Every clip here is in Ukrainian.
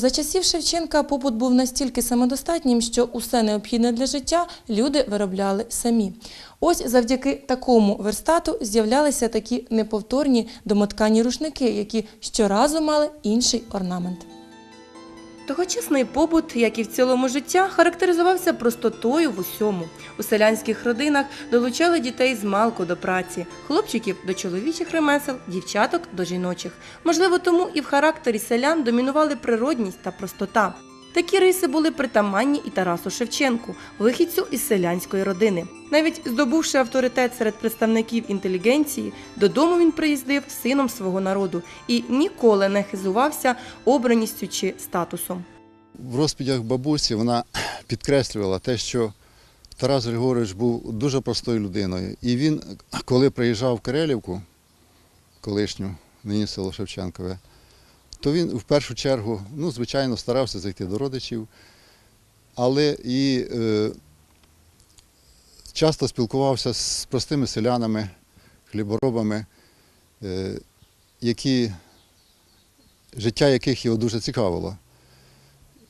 За часів Шевченка побут був настільки самодостатнім, що усе необхідне для життя люди виробляли самі. Ось завдяки такому верстату з'являлися такі неповторні домоткані рушники, які щоразу мали інший орнамент. Тогочасний побут, як і в цілому життя, характеризувався простотою в усьому. У селянських родинах долучали дітей з малку до праці, хлопчиків до чоловічих ремесел, дівчаток до жіночих. Можливо, тому і в характері селян домінували природність та простота. Такі риси були притаманні і Тарасу Шевченку, вихідцю із селянської родини. Навіть здобувши авторитет серед представників інтелігенції, додому він приїздив сином свого народу і ніколи не хизувався обраністю чи статусом. В розповідях бабусі вона підкреслювала те, що Тарас Григорович був дуже простою людиною. І він, коли приїжджав в Карелівку, колишню, нині село Шевченкове, то він в першу чергу, ну, звичайно, старався зайти до родичів, але і е, часто спілкувався з простими селянами, хліборобами, е, які, життя яких його дуже цікавило.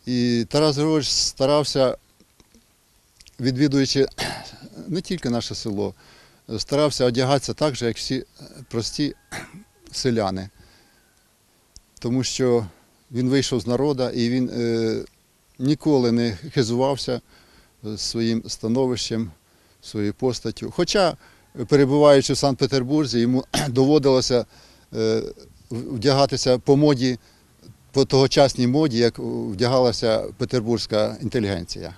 І Тарас Григорович старався, відвідуючи не тільки наше село, старався одягатися так же, як всі прості селяни. Тому що він вийшов з народу і він е, ніколи не хизувався е, своїм становищем, своєю постаттю. Хоча, перебуваючи в Санкт-Петербурзі, йому доводилося е, вдягатися по моді по тогочасній моді, як вдягалася петербурзька інтелігенція.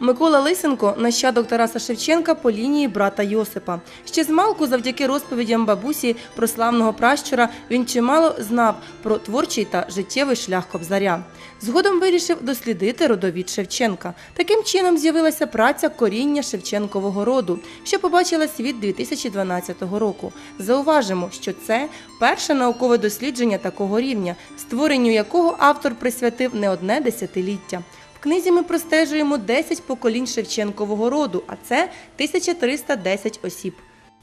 Микола Лисенко нащадок Тараса Шевченка по лінії брата Йосипа. Ще з малку, завдяки розповідям бабусі про славного пращура, він чимало знав про творчий та життєвий шлях Кобзаря. Згодом вирішив дослідити родовід Шевченка. Таким чином з'явилася праця коріння Шевченкового роду, що побачила світ 2012 року. Зауважимо, що це перше наукове дослідження такого рівня, створенню якого автор присвятив не одне десятиліття. Книзі ми простежуємо 10 поколінь Шевченкового роду, а це 1310 осіб.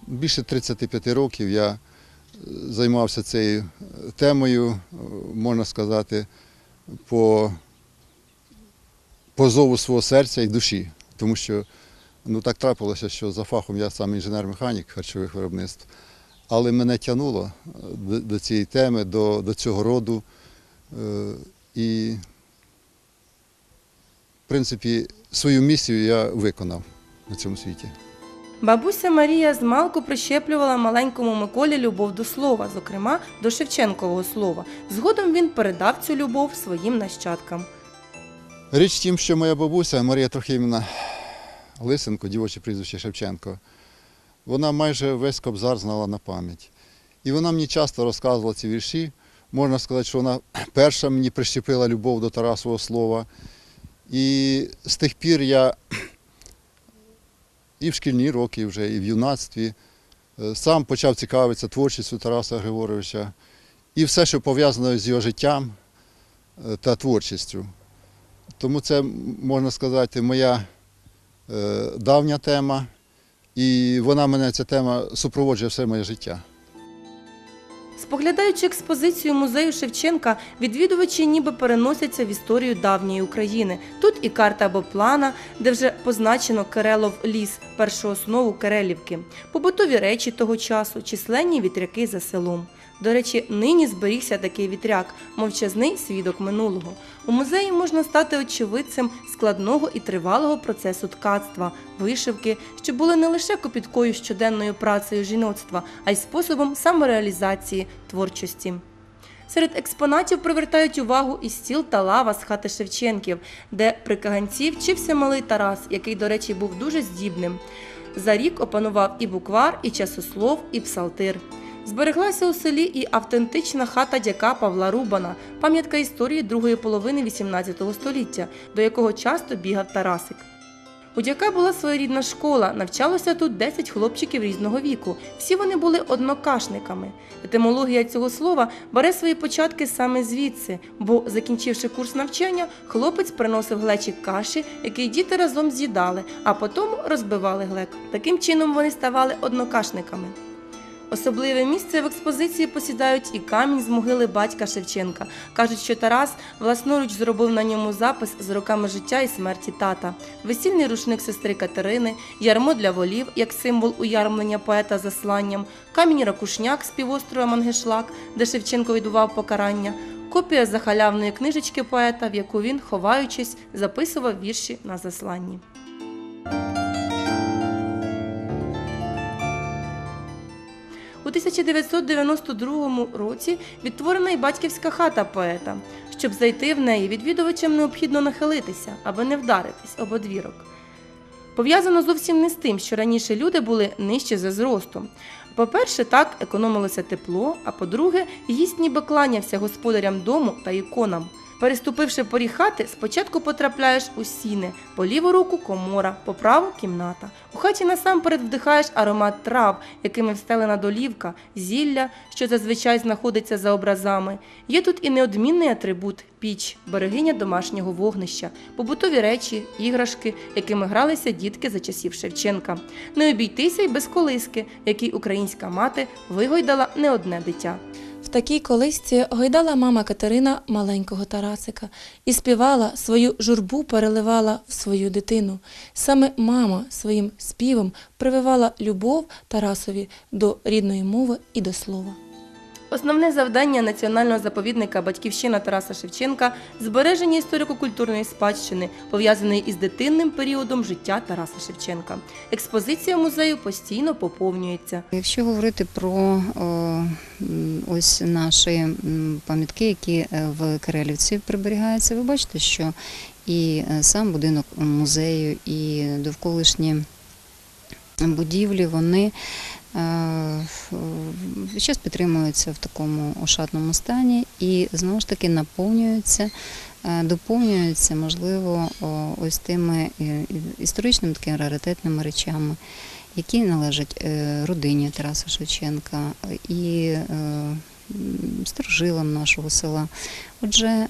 Більше 35 років я е, займався цією е, темою, е, можна сказати, по, по зову свого серця і душі. Тому що ну, так трапилося, що за фахом я сам інженер-механік харчових виробництв, але мене тягнуло до, до цієї теми, до, до цього роду. І в принципі, свою місію я виконав на цьому світі. Бабуся Марія з малку прищеплювала маленькому Миколі любов до слова, зокрема до Шевченкового слова. Згодом він передав цю любов своїм нащадкам. Річ в тім, що моя бабуся Марія Трохимівна Лисенко, дівоче прізвище Шевченко, вона майже весь кобзар знала на пам'ять. І вона мені часто розказувала ці вірші. Можна сказати, що вона перша мені прищепила любов до Тарасового слова. І з тих пір я і в шкільні роки вже, і в юнацтві е, сам почав цікавитися творчістю Тараса Григоровича і все, що пов'язано з його життям е, та творчістю. Тому це, можна сказати, моя е, давня тема, і вона мене ця тема супроводжує все моє життя. Споглядаючи експозицію музею Шевченка, відвідувачі ніби переносяться в історію давньої України. Тут і карта або плана, де вже позначено Керелов ліс, першу основу Керелівки, побутові речі того часу, численні вітряки за селом. До речі, нині зберігся такий вітряк, мовчазний свідок минулого. У музеї можна стати очевидцем складного і тривалого процесу ткацтва, вишивки, що були не лише копіткою щоденною працею жіноцтва, а й способом самореалізації творчості. Серед експонатів привертають увагу і стіл та лава з хати Шевченків, де при каганці вчився малий Тарас, який, до речі, був дуже здібним. За рік опанував і буквар, і часослов, і псалтир. Збереглася у селі і автентична хата дяка Павла Рубана, пам'ятка історії другої половини XVIII століття, до якого часто бігав Тарасик. У дяка була своєрідна школа, навчалося тут 10 хлопчиків різного віку. Всі вони були однокашниками. Етимологія цього слова бере свої початки саме звідси, бо, закінчивши курс навчання, хлопець приносив глечик каші, який діти разом з'їдали, а потім розбивали глек. Таким чином вони ставали однокашниками. Особливе місце в експозиції посідають і камінь з могили батька Шевченка. Кажуть, що Тарас власноруч зробив на ньому запис з роками життя і смерті тата, весільний рушник сестри Катерини, ярмо для волів як символ уярмлення поета засланням, камінь ракушняк з півострова Мангешлак, де Шевченко відбував покарання, копія захалявної книжечки поета, в яку він, ховаючись, записував вірші на засланні. У 1992 році відтворена й батьківська хата поета. Щоб зайти в неї, відвідувачам необхідно нахилитися, аби не вдаритись об одвірок. Пов'язано зовсім не з тим, що раніше люди були нижче за зростом. По-перше, так економилося тепло, а по-друге, гість ніби кланявся господарям дому та іконам. Переступивши поріг хати, спочатку потрапляєш у сіни, по ліву руку комора, по праву кімната. У хаті насамперед вдихаєш аромат трав, якими встелена долівка, зілля, що зазвичай знаходиться за образами. Є тут і неодмінний атрибут піч, берегиня домашнього вогнища, побутові речі, іграшки, якими гралися дітки за часів Шевченка. Не обійтися й без колиски, якій українська мати вигойдала не одне дитя. В такій колисці гойдала мама Катерина маленького Тарасика і співала свою журбу, переливала в свою дитину. Саме мама своїм співом прививала любов Тарасові до рідної мови і до слова. Основне завдання національного заповідника Батьківщина Тараса Шевченка збереження історико-культурної спадщини, пов'язаної із дитинним періодом життя Тараса Шевченка. Експозиція музею постійно поповнюється. Якщо говорити про ось наші пам'ятки, які е, в Карелівці приберігаються, ви бачите, що і е, сам будинок музею, і довколишні будівлі, вони е, зараз підтримуються в такому ошатному стані і знову ж таки наповнюються, е, доповнюються, можливо, ось тими е, історичними такими раритетними речами які належать е, родині Тараса Шевченка і е, старожилам нашого села. Отже, е,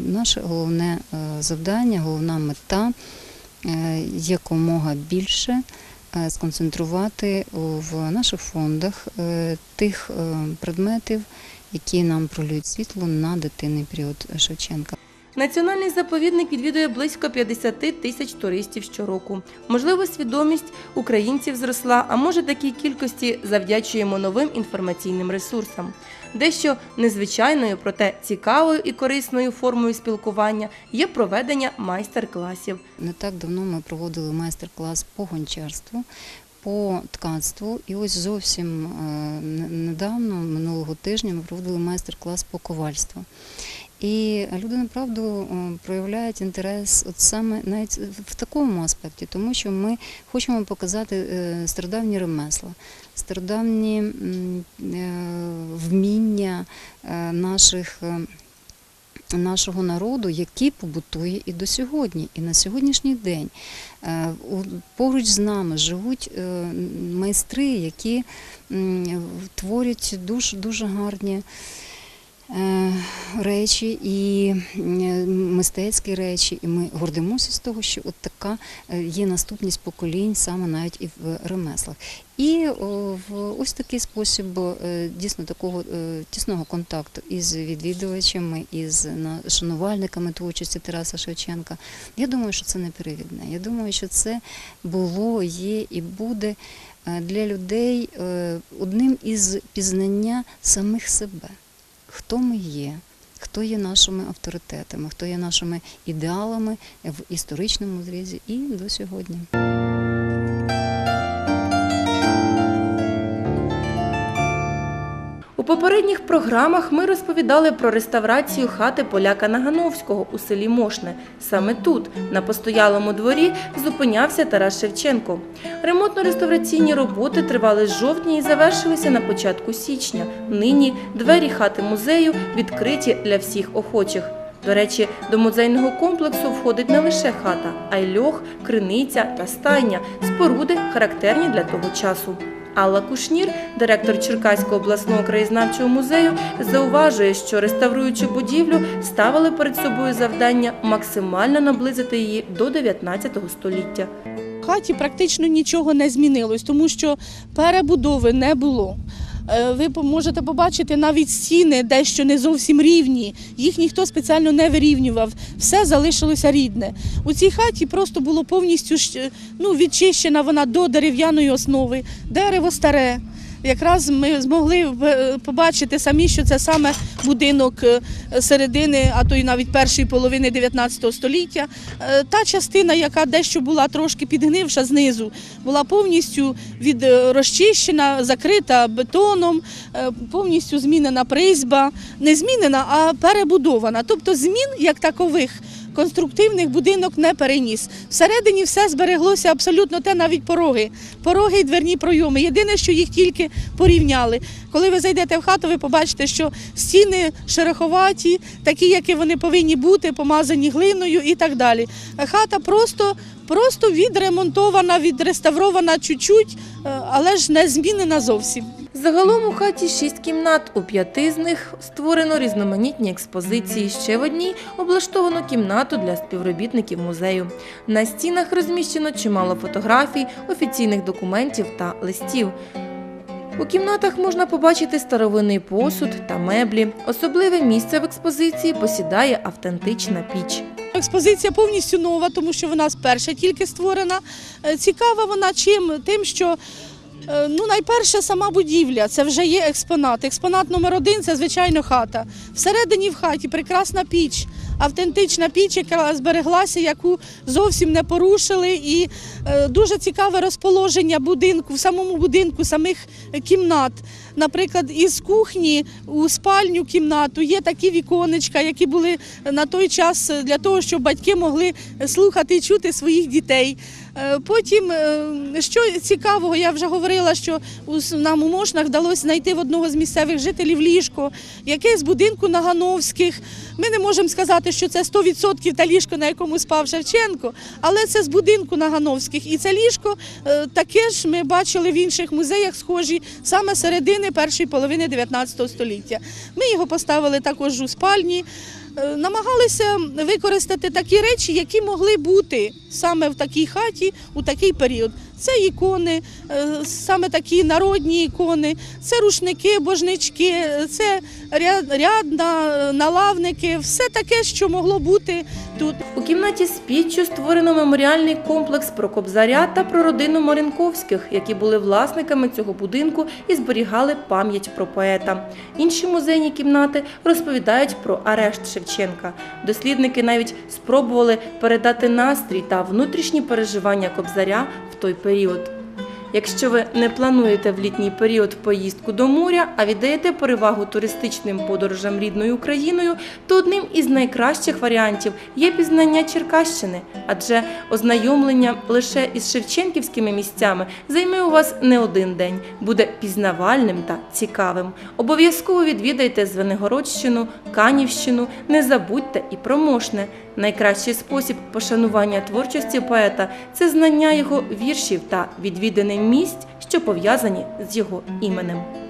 наше головне е, завдання, головна мета е, якомога більше е, сконцентрувати в наших фондах е, тих е, предметів, які нам пролюють світло на дитинний період Шевченка. Національний заповідник відвідує близько 50 тисяч туристів щороку. Можливо, свідомість українців зросла, а може такій кількості завдячуємо новим інформаційним ресурсам. Дещо незвичайною, проте цікавою і корисною формою спілкування є проведення майстер-класів. Не так давно ми проводили майстер-клас по гончарству, по ткацтву. І ось зовсім е, недавно, минулого тижня, ми проводили майстер-клас по ковальству. І люди направду е, проявляють інтерес от саме навіть в такому аспекті, тому що ми хочемо показати е, стародавні ремесла, стародавні е, вміння е, наших. е, Нашого народу, який побутує і до сьогодні, і на сьогоднішній день поруч з нами живуть майстри, які творять дуже дуже гарні речі і мистецькі речі. І ми гордимося з того, що от така е, є наступність поколінь саме навіть і в ремеслах. І в ось такий спосіб е, дійсно такого е, тісного контакту із відвідувачами, із шанувальниками творчості Тараса Шевченка. Я думаю, що це не перевідне. Я думаю, що це було, є і буде е, для людей е, одним із пізнання самих себе, хто ми є. Хто є нашими авторитетами, хто є нашими ідеалами в історичному зрізі і до сьогодні. Попередніх програмах ми розповідали про реставрацію хати поляка Нагановського у селі Мошне. Саме тут, на постоялому дворі, зупинявся Тарас Шевченко. Ремонтно-реставраційні роботи тривали з жовтня і завершилися на початку січня. Нині двері хати музею відкриті для всіх охочих. До речі, до музейного комплексу входить не лише хата, а й льох, криниця та стайня, споруди, характерні для того часу. Алла Кушнір, директор Черкаського обласного краєзнавчого музею, зауважує, що реставруючи будівлю, ставили перед собою завдання максимально наблизити її до 19 століття. В хаті практично нічого не змінилось, тому що перебудови не було. Е, Ви можете побачити навіть стіни дещо не зовсім рівні. Їх ніхто спеціально не вирівнював. Все залишилося рідне. У цій хаті просто було повністю ну, відчищена вона до дерев'яної основи, дерево старе. Якраз ми змогли е, побачити самі, що це саме будинок е, середини, а то й навіть першої половини 19 століття. Е, Та частина, яка дещо була трошки підгнивша знизу, була повністю від розчищена, закрита бетоном, повністю змінена призьба, не змінена, а перебудована. Тобто змін як такових. Конструктивних будинок не переніс. Всередині все збереглося абсолютно те, навіть пороги. Пороги і дверні пройоми. Єдине, що їх тільки порівняли. Коли ви зайдете в хату, ви побачите, що стіни шероховаті, такі, які вони повинні бути, помазані глиною і так далі. Хата просто, просто відремонтована, відреставрована чуть-чуть, е, але ж не змінена зовсім. Загалом у хаті шість кімнат. У п'яти з них створено різноманітні експозиції. Ще в одній облаштовано кімнату для співробітників музею. На стінах розміщено чимало фотографій, офіційних документів та листів. У кімнатах можна побачити старовинний посуд та меблі. Особливе місце в експозиції посідає автентична піч. Експозиція повністю нова, тому що вона сперша тільки створена. Е, Цікава вона чим? Тим, що ну, найперше сама будівля, це вже є експонат. Експонат номер один це звичайно хата. Всередині в хаті прекрасна піч, автентична піч, яка збереглася, яку зовсім не порушили. І е, дуже цікаве розположення будинку, в самому будинку, самих е, кімнат. Наприклад, із кухні у спальню кімнату є такі віконечка, які були на той час для того, щоб батьки могли слухати і чути своїх дітей. Е, Потім, е, що цікавого, я вже говорила, що нам у Мошнах вдалося знайти в одного з місцевих жителів ліжко, яке з будинку Нагановських. Ми не можемо сказати, що це 100% та ліжко, на якому спав Шевченко, але це з будинку Нагановських. І це ліжко е, таке ж ми бачили в інших музеях, схожі саме середини першої половини 19 століття. Ми його поставили також у спальні. Е, Намагалися використати такі речі, які могли бути саме в такій хаті у такий період. Це ікони, е, саме такі народні ікони, це рушники, божнички, це ряд, рядна, налавники, все таке, що могло бути тут. У кімнаті з піччю створено меморіальний комплекс про Кобзаря та про родину Маренковських, які були власниками цього будинку і зберігали пам'ять про поета. Інші музейні кімнати розповідають про арешт Шевченка. Дослідники навіть спробували передати настрій та внутрішні переживання Кобзаря в той період. Якщо ви не плануєте в літній період поїздку до моря, а віддаєте перевагу туристичним подорожам рідною Україною, то одним із найкращих варіантів є пізнання Черкащини, адже ознайомлення лише із шевченківськими місцями займе у вас не один день, буде пізнавальним та цікавим. Обов'язково відвідайте Звенигородщину, Канівщину, не забудьте і про Мошне. Найкращий спосіб пошанування творчості поета це знання його віршів та відвідане місць, що пов'язані з його іменем.